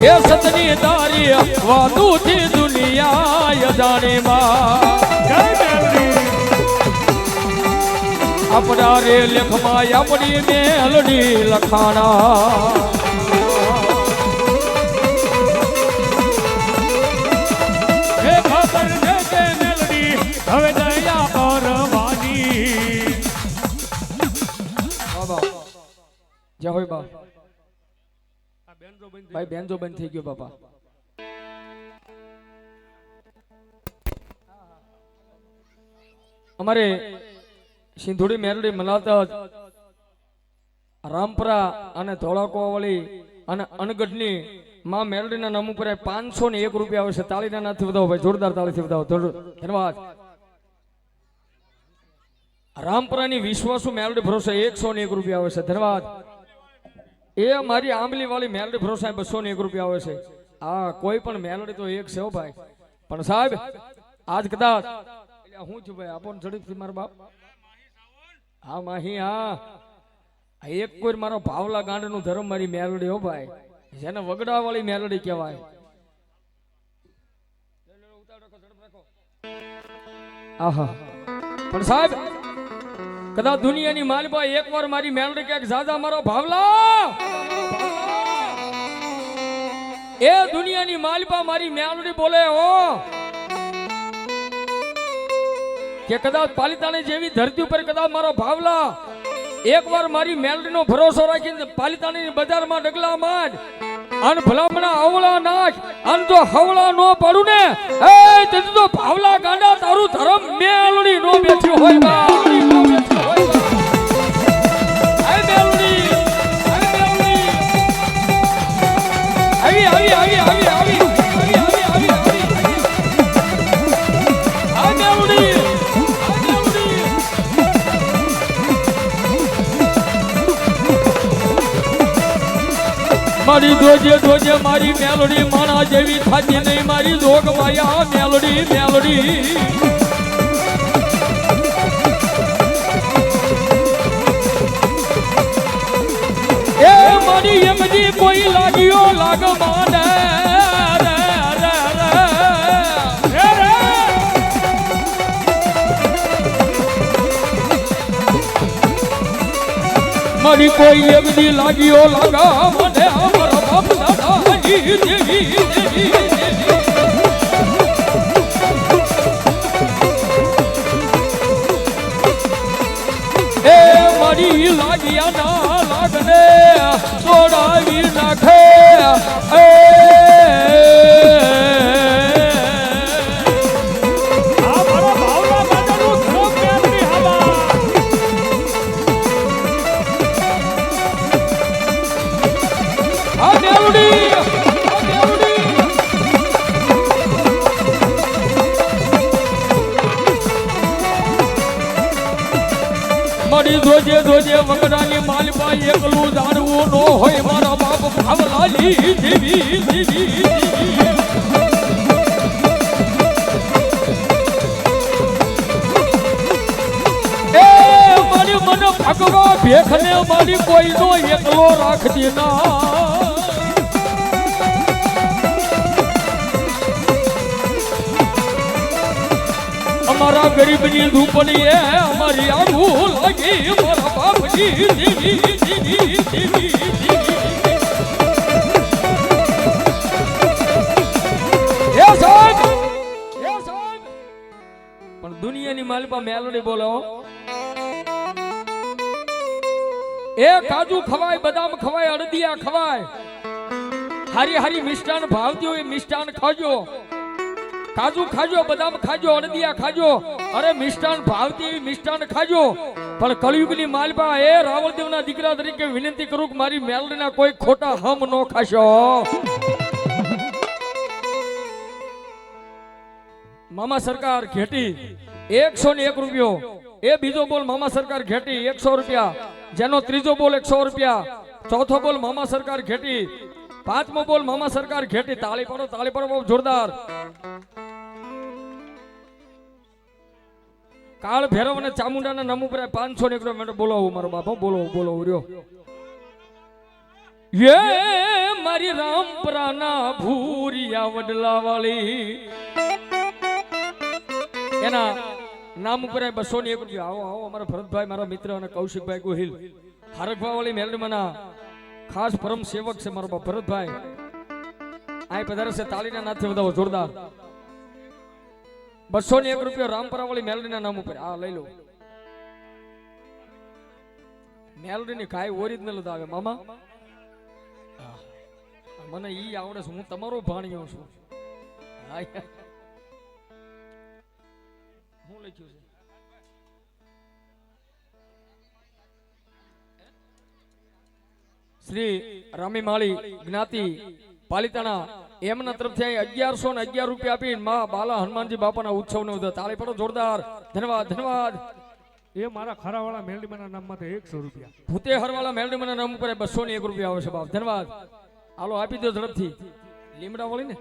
એ સતની તારી વાદુથી દુનિયા યજાણે આપણા રે લેખમાં આપણી મેલડી લખાણા. હવે દયા પરવાની જય હોય બા ભાઈ બેન તો બંધ થઈ ગયો બાપા. અમારે સિંધુડી મેરડી મનાતા રામપરા અને ધોળાકોવાળી અને અનગઢની માં મેરડીના નામ ઉપર પાંચસો ને એક રૂપિયા આવે છે તાળીના નાથી વધાવો ભાઈ જોરદાર તાળીથી વધાવો. ધન્યવાદ. રામપરાની વિશ્વાસુ મેરડી ભરોસે એકસો ને એક રૂપિયા આવે છે ધન્યવાદ. એ મારી આંબલી વાળી મેલડી ભરોસા બસો ને એક રૂપિયા આવે છે. હા કોઈ પણ મેલડી તો એક છે ભાઈ. પણ સાહેબ, આજ કદાચ હું છું ભાઈ આપો ઝડપથી મારા બાપ. હા, માહી, હા. એક કોઈ મારો ભાવલા ગાંડનું ધર્મ મારી મેલડી હો ભાઈ. જેને વગડા વાળી મેલડી કહેવાય. આહા. પણ સાહેબ કદાચ દુનિયાની માલબા એકવાર મારી મેલડી ક્યાંક જાજા, મારો ભાવલા. એ દુનિયાની માલબા મારી મેલડી બોલે, હો. કે કદાચ પાલિતાણી જેવી ધરતી ઉપર કદાચ મારો ભાવલા એકવાર મારી મેલડીનો ભરોસો રાખીને પાલિતાણીની બજારમાં ડગલા માંડ અન ભલામણા અવળા નાશ અન જો હવળા નો પડું ને, એ, તે તો ભાવલા ગાંડા તારું ધરમ મેલડી નો બેઠ્યું હોય બા. મારી દોજે દોજે મારી મેલડી, માણા જેવી થાતી નહીં. મારી જોગ માયા મેલડી મેલડી. એ મારી એમજી કોઈ લાગ્યો લાગ માને મારી કોઈ એમની લાગ્યો લાગા મને લાગ્યા ના ધોજે ધોજે વગડાની માલપા એકલું જાણવું નો હોય. મારા બાપ ભાવલાલી એ, મારી મન ભગવા ભેખને મારી કોઈનો એકલો રાખતી ના. અમારા ગરીબની ધૂપડી એ અમારી આવું લાગી, મારા બાપજી દેવી દેવી દેવી પણ દુનિયાની માલપા મેલોડી બોલો. એ કાજુ ખવાય, બદામ ખવાય, અડદિયા ખવાય. હારી હારી મિષ્ટાન ભાવતી હોય, મિષ્ટાન ખાજો. કાજુ ખાજો, બદામ ખાજો અડદિયા ખાજો. અરે મિષ્ટાન ભાવતી એવી મિષ્ટાન ખાજો. પણ કળિયુગની માલપા એ રાવણદેવના દીકરા તરીકે વિનંતી કરું કે મારી મેલડીના કોઈ ખોટા હમ ન ખાશો. મામા સરકાર ઘેટી, એકસો ને એક રૂપિયો. એ બીજો બોલ મામા સરકાર ઘેટી, એકસો રૂપિયા. જેનો ત્રીજો બોલ એકસો રૂપિયા. ચોથો બોલ મામા સરકાર ઘેટી. પાંચમો બોલ મામા સરકાર ઘેટી. તાળી પડો તાળી પડો, બહુ જોરદાર. કાળ ભેરવ અને ચામુંડાના નામ ઉપર પાંચસો ને એક રૂપિયા બોલો મારો બાપો બોલો બોલો રહ્યો. યે મારી રામપરાના ભૂરિયા વડલા વાળી એના નામ ઉપર બસો ની એક આવો આવો, અમારા ભરતભાઈ, મારા મિત્ર અને કૌશિકભાઈ ગોહિલ. હરખવા વાળી મેલડીમાંના ખાસ પરમ સેવક છે મારો બાપ ભરતભાઈ. આ પધારે છે તાળીના નાથે બધા જોરદાર. બસો ને એક રૂપિયા રામપરાવાળી મેલડીના નામ ઉપર. આ લઈ લો. મેલડીની કાંઈ ઓરિજિનલ જ આવે. મામા મને ઈ આવડે છે. હું તમારો ભાણિયો છું. હું લખ્યું છે. શ્રી રામી માળી જ્ઞાતિ પાલિતાણા એમના તરફથી અગિયારસો ને અગિયાર રૂપિયા આપીને મા બાલા હનુમાનજી બાપાના ઉત્સવ નો તાળી પડો જોરદાર. ધન્યવાદ ધન્યવાદ. એ મારા ખરાવાળા મેલડીમાના નામમાંથી એકસો રૂપિયા. ભૂતે હરવાળા મેલડીમાના નામ ઉપર બસો ને એક રૂપિયા આવે છે બાપ. ધન્યવાદ. હાલો આપી દો ઝડપથી. લીમડા વળી ને